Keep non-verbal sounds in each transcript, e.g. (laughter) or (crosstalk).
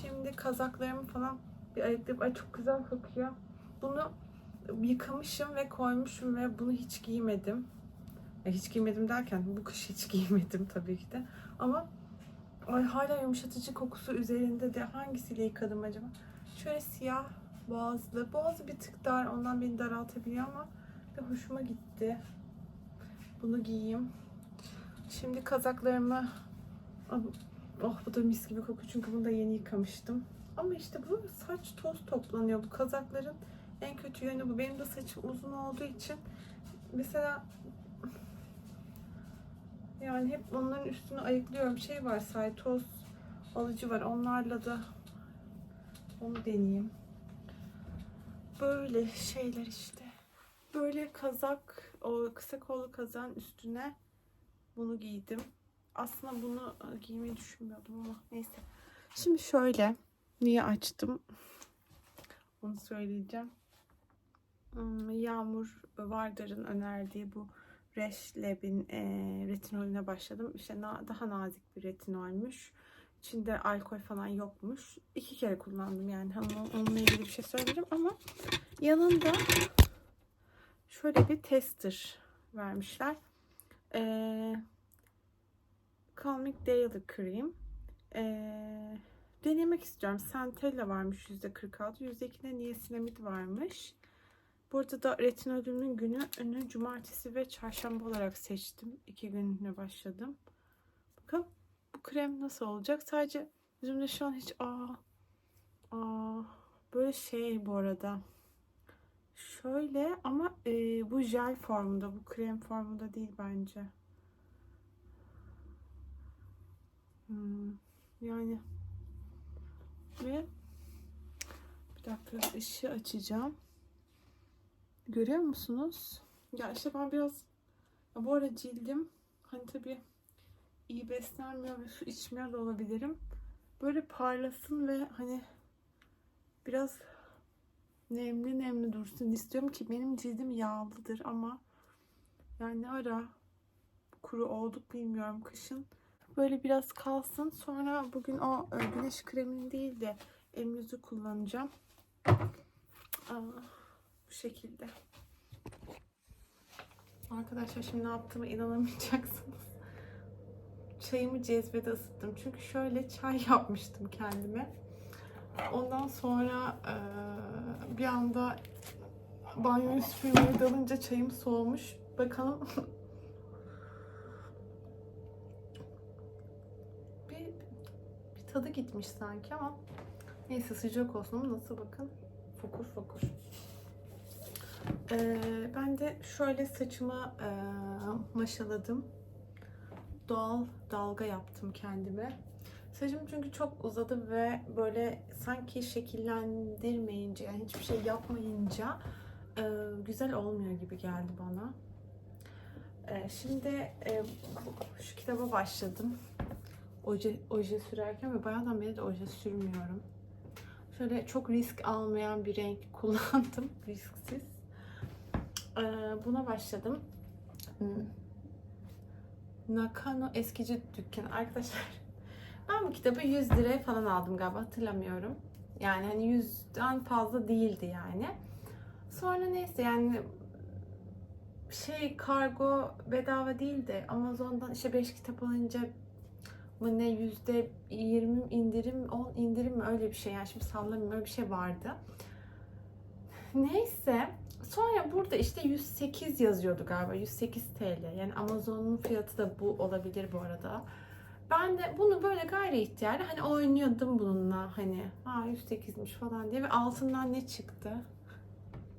Şimdi kazaklarımı falan bir ayıklayıp ay çok güzel kokuyor. Bunu yıkamışım ve koymuşum ve bunu hiç giymedim. E, hiç giymedim derken bu kış hiç (laughs) giymedim tabii ki de. Ama ay hala yumuşatıcı kokusu üzerinde de hangisiyle yıkadım acaba? Şöyle siyah boğazlı. Boğazı bir tık dar ondan beni daraltabiliyor ama bir hoşuma gitti. Bunu giyeyim. Şimdi kazaklarımı Oh bu da mis gibi kokuyor çünkü bunu da yeni yıkamıştım. Ama işte bu saç toz toplanıyor. Bu kazakların en kötü yönü bu. Benim de saçım uzun olduğu için mesela yani hep onların üstünü ayıklıyorum. Şey var say toz alıcı var. Onlarla da onu deneyeyim. Böyle şeyler işte. Böyle kazak, o kısa kollu kazağın üstüne bunu giydim. Aslında bunu e, giymeyi düşünmüyordum ama neyse. Şimdi şöyle. Niye açtım? Onu söyleyeceğim. Hmm, Yağmur Vardar'ın önerdiği bu Resh Lab'in e, retinolüne başladım. İşte na- daha nazik bir retinolmüş. İçinde alkol falan yokmuş. İki kere kullandım yani. Hani onunla ilgili bir şey söyleyeceğim ama yanında şöyle bir tester vermişler. Eee Calming Daily Cream. Ee, denemek istiyorum. Centella varmış %46. %2'de niacinamid varmış. Burada da retinolümün günü önü cumartesi ve çarşamba olarak seçtim. İki gününe başladım. Bakın bu krem nasıl olacak? Sadece yüzümde şu an hiç aa, aa böyle şey bu arada. Şöyle ama e, bu jel formunda, bu krem formunda değil bence. Yani ve bir dakika ışığı açacağım. Görüyor musunuz? Ya işte ben biraz ya bu ara cildim hani tabii iyi beslenmiyor ve su içmiyor da olabilirim. Böyle parlasın ve hani biraz nemli nemli dursun istiyorum ki benim cildim yağlıdır ama yani ara kuru olduk bilmiyorum kışın böyle biraz kalsın. Sonra bugün o e, güneş kremini değil de yüzü kullanacağım. Aa, bu şekilde. Arkadaşlar şimdi ne yaptığımı inanamayacaksınız. Çayımı cezvede ısıttım. Çünkü şöyle çay (laughs) yapmıştım kendime. Ondan sonra e, bir anda banyoyu süpürmeye dalınca çayım soğumuş. Bakalım (laughs) bir, bir tadı gitmiş sanki ama neyse sıcak olsun nasıl bakın fokur fokur. Ee, ben de şöyle saçımı e, maşaladım. Doğal dalga yaptım kendime. Saçım çünkü çok uzadı ve böyle sanki şekillendirmeyince yani hiçbir şey yapmayınca e, güzel olmuyor gibi geldi bana. E, şimdi e, şu kitaba başladım oje, oje sürerken ve bayağıdan beri de oje sürmüyorum. Şöyle çok risk almayan bir renk (laughs) kullandım. Risksiz. Ee, buna başladım. Hmm. Nakano eskici dükkan. Arkadaşlar (laughs) ben bu kitabı 100 liraya falan aldım galiba hatırlamıyorum. Yani hani 100'den fazla değildi yani. Sonra neyse yani şey kargo bedava değildi. Amazon'dan işte 5 kitap alınca mı ne yüzde 20 indirim 10 indirim mi öyle bir şey yani şimdi sallamıyorum öyle bir şey vardı. Neyse sonra burada işte 108 yazıyordu galiba 108 TL yani Amazon'un fiyatı da bu olabilir bu arada. Ben de bunu böyle gayri ihtiyarlı hani oynuyordum bununla hani ha 108'miş falan diye ve altından ne çıktı?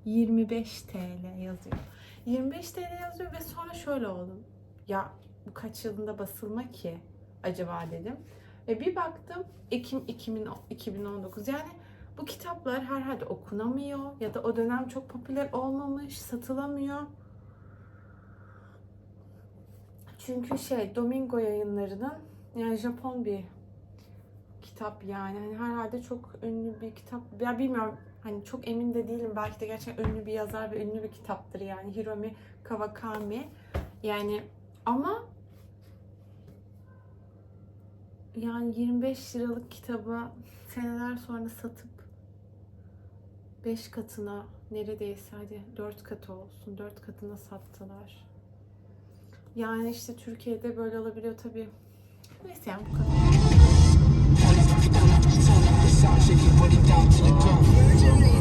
25 TL yazıyor. 25 TL yazıyor ve sonra şöyle oldum. Ya bu kaç yılında basılma ki? Acaba dedim. Ve bir baktım Ekim 2000 2019 yani bu kitaplar herhalde okunamıyor ya da o dönem çok popüler olmamış, satılamıyor. Çünkü şey Domingo yayınlarının yani Japon bir kitap yani hani herhalde çok ünlü bir kitap. Ya bilmiyorum hani çok emin de değilim. Belki de gerçekten ünlü bir yazar ve ünlü bir kitaptır yani Hiromi Kawakami. Yani ama yani 25 liralık kitabı seneler sonra satıp 5 katına neredeyse hadi 4 katı olsun 4 katına sattılar. Yani işte Türkiye'de böyle olabiliyor tabii. Neyse yani bu kadar. Evde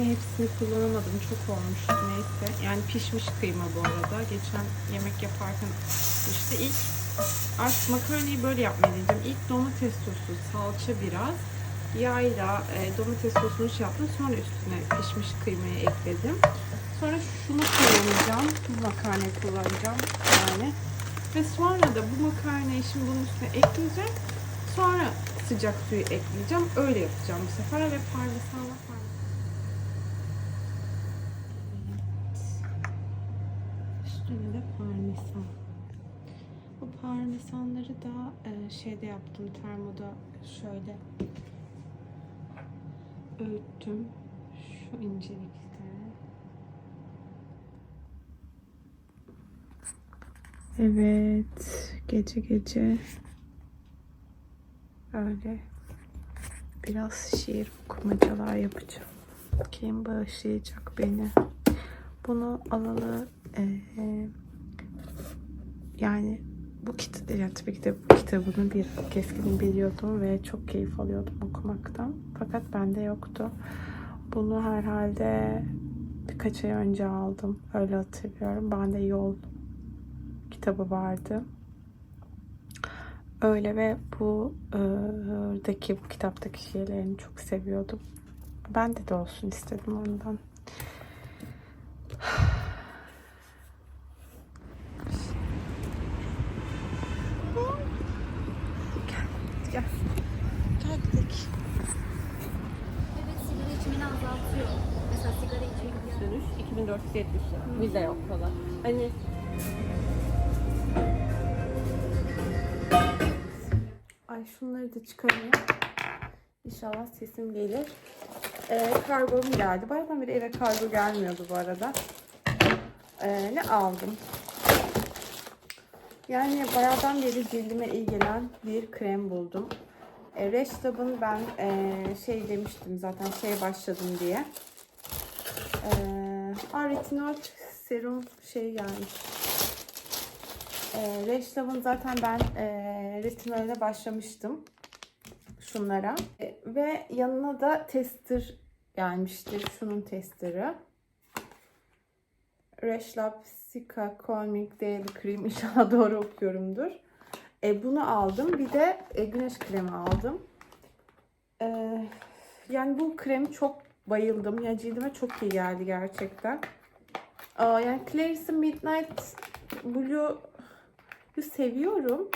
yine hepsini kullanamadım. Çok olmuştu neyse. Yani pişmiş kıyma bu arada. Geçen yemek yaparken işte ilk artık makarnayı böyle yapmayı deneyeceğim. İlk domates sosu, salça biraz. Yağıyla e, domates sosunu şey yaptım. Sonra üstüne pişmiş kıymayı ekledim. Sonra şunu kullanacağım. Bu makarnayı kullanacağım yani. Ve sonra da bu makarnayı şimdi bunun üstüne ekleyeceğim. Sonra sıcak suyu ekleyeceğim. Öyle yapacağım bu sefer ve parmesanla parmesan. Evet. Üstüne de parmesan. Bu parmesanları da e, şeyde yaptım. Termoda şöyle öğüttüm. Şu incelikte. Evet. Gece gece öyle biraz şiir okumacalar yapacağım. Kim bağışlayacak beni? Bunu alalı eee, yani bu kitap yani tabii ki de bu kitabını bir keskin biliyordum ve çok keyif alıyordum okumaktan. Fakat bende yoktu. Bunu herhalde birkaç ay önce aldım. Öyle hatırlıyorum. Bende Yol kitabı vardı. Öyle ve bu e, daki bu kitaptaki şiirlerini çok seviyordum. Bende de olsun istedim ondan. Ay şunları da çıkarayım. İnşallah sesim gelir. Ee, kargom geldi. Bayağıdan beri eve kargo gelmiyordu bu arada. Ee, ne aldım? Yani bayağıdan beri cildime iyi gelen bir krem buldum. E, Reştab'ın ben e, şey demiştim zaten şey başladım diye. E, aa, retinol serum şey gelmiş. E, Reştab'ın zaten ben e, retinole başlamıştım. Şunlara. E, ve yanına da tester gelmişti. Şunun testeri. Reshlab Sika Calming Daily Cream inşallah (laughs) doğru okuyorumdur. E, bunu aldım. Bir de e, güneş kremi aldım. E, yani bu kremi çok bayıldım. Ya cildime çok iyi geldi gerçekten. Aa, yani Clarice'in Midnight Seviyorum.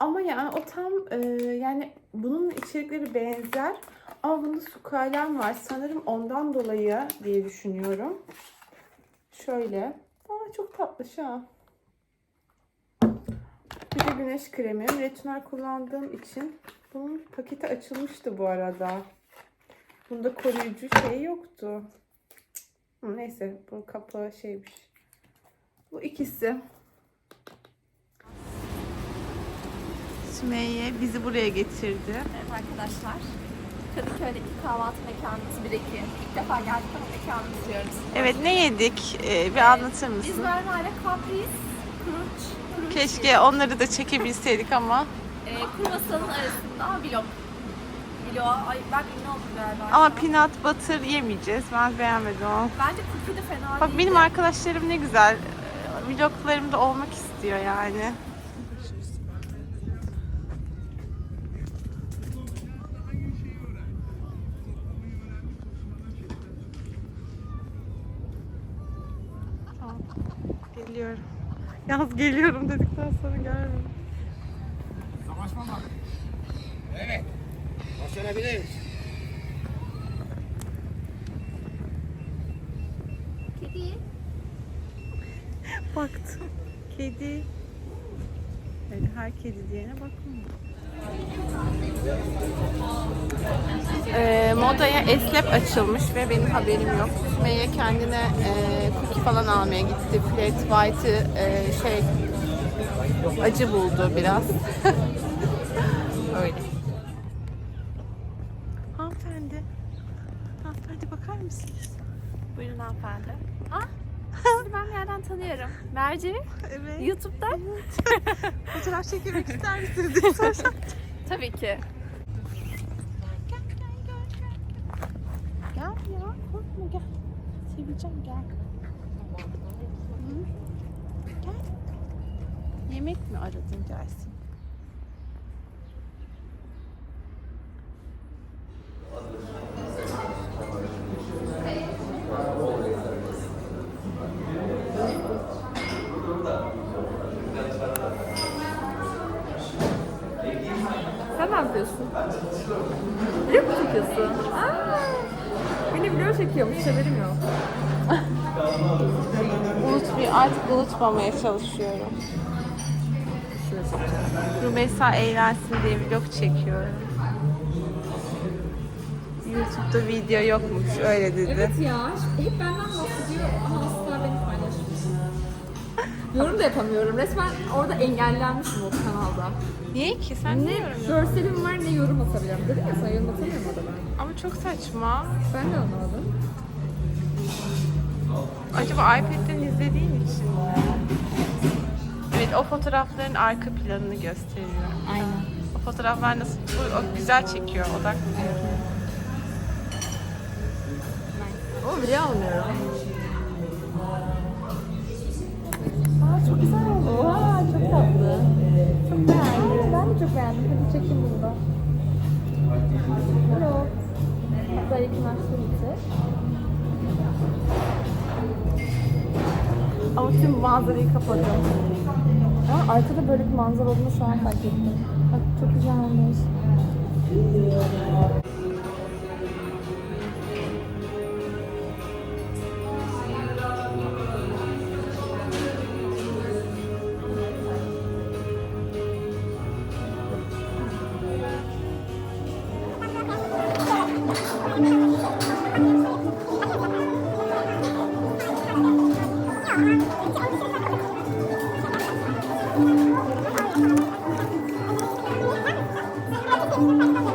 Ama yani o tam e, yani bunun içerikleri benzer. Ama bunda su kalem var. Sanırım ondan dolayı diye düşünüyorum. Şöyle. Aa, çok tatlı şu an. Bir de güneş kremi. Retinol kullandığım için bunun paketi açılmıştı bu arada. Bunda koruyucu şey yoktu. Neyse bu kapağı şeymiş. Bu ikisi. Sümeyye bizi buraya getirdi. Evet arkadaşlar. Kadıköy'deki kahvaltı mekanımız 1-2. İlk defa geldik ama mekanı istiyoruz. Evet ne yedik? Ee, bir anlatır Biz mısın? Merve ile Caprice, Crunch, Crunch Keşke onları da çekebilseydik ama. e, kruvasanın arasında vlog. Vlog, ay ben ünlü oldum galiba. Ama peanut butter yemeyeceğiz. Ben beğenmedim onu. Bence cookie de fena Bak değil. benim arkadaşlarım ne güzel vloglarımda olmak istiyor yani. Tamam, Geliyorum. Yaz geliyorum dedikten sonra gelmiyorum. Savaşma bak. Evet. Başarabiliriz. Kedi. Baktı. Kedi. Öyle her kedi diyene bakma. Ee, modaya Eslep açılmış ve benim haberim yok. Sümeyye kendine e, cookie falan almaya gitti. Flat White'ı e, şey acı buldu biraz. (laughs) Öyle. Hanımefendi. Hanımefendi bakar mısınız? Buyurun hanımefendi. Ah, sizi ben bir yerden tanıyorum. Merci, Evet. YouTube'dan. (laughs) Fotoğraf çekilmek ister misiniz diye sorsam. (laughs) Tabii ki. Gel ya korkma gel. Seveceğim gel. Hı? Gel. Yemek mi aradın gelsin? Sen ne yapıyorsun? Video mu çekiyorsun? Aa, beni video çekiyormuş, haberim yok. Unutmuyor, artık unutmamaya çalışıyorum. Rumeysa eğlensin diye vlog çekiyorum. YouTube'da video yokmuş öyle dedi. Evet ya, hep benden bahsediyor paylaşmıyor. Yorum da yapamıyorum. Resmen orada engellenmişim o kanalda. Niye ki? Sen Ne yorum görselim var ne yorum atabilirim. Dedim ya sana yorum atamıyorum orada ben. Ama çok saçma. Ben de anlamadım. Acaba iPad'den izlediğin için mi? Evet o fotoğrafların arka planını gösteriyor. Aynen. O fotoğraflar nasıl bu, o güzel çekiyor odak. Ama video almıyorum. Beğendim. Hadi çekin bunu da. Hello. Hatta yakınlaştım bize. Ama tüm manzarayı kapadım. Aa, arkada böyle bir manzara olduğunu şu an fark ettim. Bak çok güzel olmuş. Oh,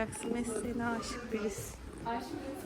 yapacaksın? Mesleğine aşık birisin. Sen farkı